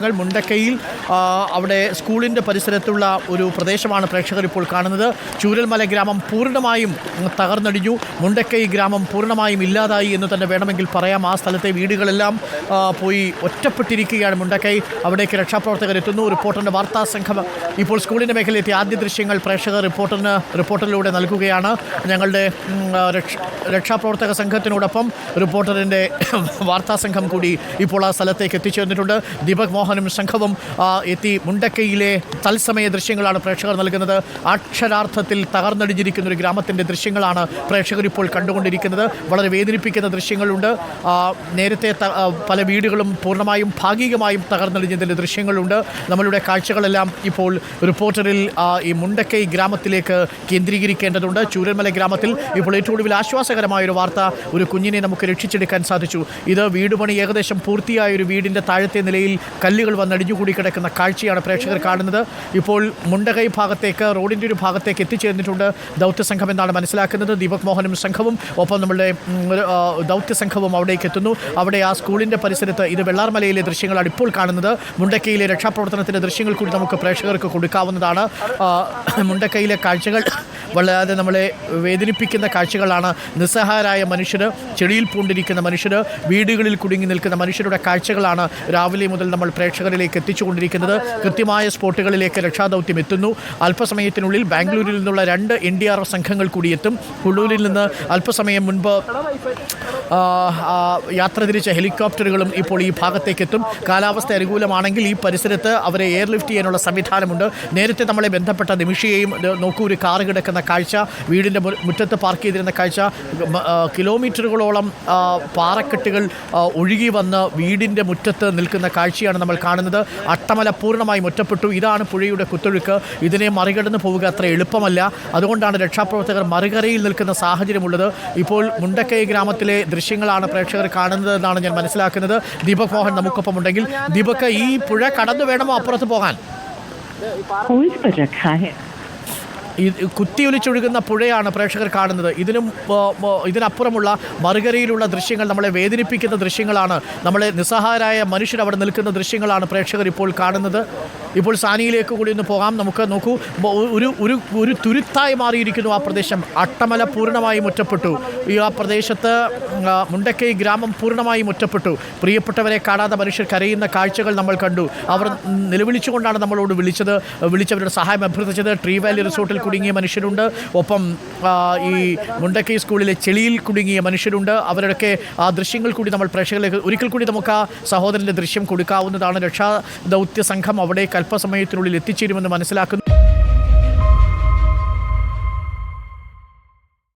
ങ്ങൾ മുണ്ടക്കയിൽ അവിടെ സ്കൂളിന്റെ പരിസരത്തുള്ള ഒരു പ്രദേശമാണ് പ്രേക്ഷകർ ഇപ്പോൾ കാണുന്നത്. ചൂരൽമല ഗ്രാമം പൂർണമായും തകർന്നടിഞ്ഞു. മുണ്ടക്കൈ ഗ്രാമം പൂർണമായും ഇല്ലാതായി എന്ന് തന്നെ വേണമെങ്കിൽ പറയാം. ആ സ്ഥലത്തെ വീടുകളെല്ലാം പോയി ഒറ്റപ്പെട്ടിരിക്കുകയാണ് മുണ്ടക്കൈ. അവിടേക്ക് രക്ഷാപ്രവർത്തകർ എത്തുന്നു. റിപ്പോർട്ടറിന്റെ വാർത്താ സംഘം ഇപ്പോൾ സ്കൂളിന്റെ മേഖലയിലെത്തിയ ആദ്യ ദൃശ്യങ്ങൾ പ്രേക്ഷകർ റിപ്പോർട്ടറിന് റിപ്പോർട്ടറിലൂടെ നൽകുകയാണ്. ഞങ്ങളുടെ രക്ഷാപ്രവർത്തക സംഘത്തിനോടൊപ്പം റിപ്പോർട്ടറിന്റെ വാർത്താ സംഘം കൂടി ഇപ്പോൾ ആ സ്ഥലത്തേക്ക് എത്തിച്ചേർന്നിട്ടുണ്ട്. ദീപക് മോഹനും സംഘവും എത്തി മുണ്ടക്കയിലെ തത്സമയ ദൃശ്യങ്ങളാണ് പ്രേക്ഷകർ നൽകുന്നത്. അക്ഷരാർത്ഥത്തിൽ തകർന്നടിഞ്ഞിരിക്കുന്ന ഒരു ഗ്രാമത്തിന്റെ ദൃശ്യങ്ങളാണ് പ്രേക്ഷകർ ഇപ്പോൾ കണ്ടുകൊണ്ടിരിക്കുന്നത്. വളരെ വേദനിപ്പിക്കുന്ന ദൃശ്യങ്ങളുണ്ട്. നേരത്തെ പല വീടുകളും പൂർണമായും ഭാഗികമായും തകർന്നടിഞ്ഞതിന്റെ ദൃശ്യങ്ങളുണ്ട്. നമ്മളുടെ കാഴ്ചകളെല്ലാം ഇപ്പോൾ റിപ്പോർട്ടറിൽ ഈ മുണ്ടക്കൈ ഗ്രാമത്തിലേക്ക് കേന്ദ്രീകരിക്കേണ്ടതുണ്ട്. ചൂരന്മല ഗ്രാമത്തിൽ ഇപ്പോൾ ഏറ്റവും ഒടുവിൽ ആശ്വാസകരമായ ഒരു വാർത്ത ഒരു കുഞ്ഞിനെ നമുക്ക് രക്ഷിച്ചെടുക്കാൻ സാധിച്ചു. ഇത് വീടുപണി ഏകദേശം പൂർത്തിയായ ഒരു വീടിന്റെ താഴത്തെ നിലയിൽ കല്ലുകൾ വന്നടിഞ്ഞുകൂടി കിടക്കുന്ന കാഴ്ചയാണ് പ്രേക്ഷകർ കാണുന്നത്. ഇപ്പോൾ മുണ്ടകൈ ഭാഗത്തേക്ക് റോഡിന്റെ ഒരു ഭാഗത്തേക്ക് എത്തിച്ചേർന്നിട്ടുണ്ട് ദൗത്യ സംഘം എന്നാണ് മനസ്സിലാക്കുന്നത്. ദീപക് മോഹനും സംഘവും ഒപ്പം നമ്മളുടെ ദൗത്യ സംഘവും അവിടേക്ക് എത്തുന്നു. അവിടെ ആ സ്കൂളിന്റെ പരിസരത്ത് ഇത് വെള്ളാർമലയിലെ ദൃശ്യങ്ങളാണ് ഇപ്പോൾ കാണുന്നത്. മുണ്ടക്കയിലെ രക്ഷാപ്രവർത്തനത്തിന്റെ ദൃശ്യങ്ങൾ കൂടി നമുക്ക് പ്രേക്ഷകർക്ക് കൊടുക്കാവുന്നതാണ്. മുണ്ടക്കയിലെ കാഴ്ചകൾ വളരെ നമ്മളെ വേദനിപ്പിക്കുന്ന കാഴ്ചകളാണ്. നിസ്സഹായരായ മനുഷ്യർ ചെളിയിൽ പൂണ്ടിരിക്കുന്ന മനുഷ്യർ വീടുകളിൽ കുടുങ്ങി നിൽക്കുന്ന മനുഷ്യരുടെ കാഴ്ചകളാണ് രാവിലെ മുതൽ നമ്മൾ പ്രേക്ഷകരിലേക്ക് എത്തിച്ചുകൊണ്ടിരിക്കുന്നത്. കൃത്യമായ സ്പോട്ടുകളിലേക്ക് രക്ഷാദൗത്യം എത്തുന്നു. അല്പസമയത്തിനുള്ളിൽ ബാംഗ്ലൂരിൽ നിന്നുള്ള രണ്ട് എൻ ഡി ആർ എഫ് സംഘങ്ങൾ കൂടി എത്തും. കുള്ളൂരിൽ നിന്ന് അല്പസമയം മുൻപ് യാത്ര തിരിച്ച ഹെലികോപ്റ്ററുകളും ഇപ്പോൾ ഈ ഭാഗത്തേക്ക് എത്തും. കാലാവസ്ഥ അനുകൂലമാണെങ്കിൽ ഈ പരിസരത്ത് അവരെ എയർലിഫ്റ്റ് ചെയ്യാനുള്ള സംവിധാനമുണ്ട്. നേരത്തെ നമ്മളെ ബന്ധപ്പെട്ട നിമിഷയെയും നോക്കൂ ഒരു കാറ് കിടക്കുന്ന കാഴ്ച വീടിന്റെ മുറ്റത്ത് പാർക്ക് ചെയ്തിരുന്ന കാഴ്ച കിലോമീറ്ററുകളോളം പാറക്കെട്ടുകൾ ഒഴുകി വന്ന് വീടിന്റെ മുറ്റത്ത് നിൽക്കുന്ന കാഴ്ചയാണ് നമ്മൾ കാണുന്നത്. അട്ടമല പൂർണമായും ഒറ്റപ്പെട്ടു. ഇതാണ് പുഴയുടെ കുത്തൊഴുക്ക്. ഇതിനെ മറികടന്ന് പോവുക അത്ര എളുപ്പമല്ല. അതുകൊണ്ടാണ് രക്ഷാപ്രവർത്തകർ മറികരയിൽ നിൽക്കുന്ന സാഹചര്യമുള്ളത്. ഇപ്പോൾ മുണ്ടക്കൈ ഗ്രാമത്തിലെ ദൃശ്യങ്ങളാണ് പ്രേക്ഷകർ കാണുന്നത് എന്നാണ് ഞാൻ മനസ്സിലാക്കുന്നത്. ദീപക് മോഹൻ നമുക്കൊപ്പം ഉണ്ടെങ്കിൽ ദീപക് ഈ പുഴ കടന്നു വേണമോ അപ്പുറത്ത് പോകാൻ? കുത്തിയൊലിച്ചൊഴുകുന്ന പുഴയാണ് പ്രേക്ഷകർ കാണുന്നത്. ഇതിനും ഇതിനപ്പുറമുള്ള മറുകരയിലുള്ള ദൃശ്യങ്ങൾ നമ്മളെ വേദനിപ്പിക്കുന്ന ദൃശ്യങ്ങളാണ് നമ്മളെ നിസ്സഹായരായ മനുഷ്യർ അവിടെ നിൽക്കുന്ന ദൃശ്യങ്ങളാണ് പ്രേക്ഷകർ ഇപ്പോൾ കാണുന്നത്. ഇപ്പോൾ സാനിയിലേക്ക് കൂടി ഒന്ന് പോകാം. നമുക്ക് നോക്കൂ ഒരു ഒരു ഒരു തുരുത്തായി മാറിയിരിക്കുന്നു ആ പ്രദേശം. അട്ടമല പൂർണമായും ഒറ്റപ്പെട്ടു. ഈ ആ പ്രദേശത്ത് മുണ്ടക്കൈ ഗ്രാമം പൂർണമായും ഒറ്റപ്പെട്ടു. പ്രിയപ്പെട്ടവരെ കാണാതെ മനുഷ്യർ കരയുന്ന കാഴ്ചകൾ നമ്മൾ കണ്ടു. അവർ നിലവിളിച്ചുകൊണ്ടാണ് നമ്മളോട് വിളിച്ചത് വിളിച്ചവരുടെ സഹായം അഭ്യർത്ഥിച്ചത്. ട്രീ വാലി റിസോർട്ടിൽ കുടുങ്ങിയ മനുഷ്യരുണ്ട്. ഒപ്പം ഈ മുണ്ടക്കൈ സ്കൂളിലെ ചെളിയിൽ കുടുങ്ങിയ മനുഷ്യരുണ്ട്. അവരുടെയൊക്കെ ആ ദൃശ്യങ്ങൾ കൂടി നമ്മൾ പ്രേക്ഷകരിലേക്ക് ഒരിക്കൽ കൂടി നമുക്ക് ആ സഹോദരന്റെ ദൃശ്യം കൊടുക്കാവുന്നതാണ്. രക്ഷാ ദൗത്യ സംഘം അവിടേക്ക് അല്പസമയത്തിനുള്ളിൽ എത്തിച്ചേരുമെന്ന് മനസ്സിലാക്കുന്നു.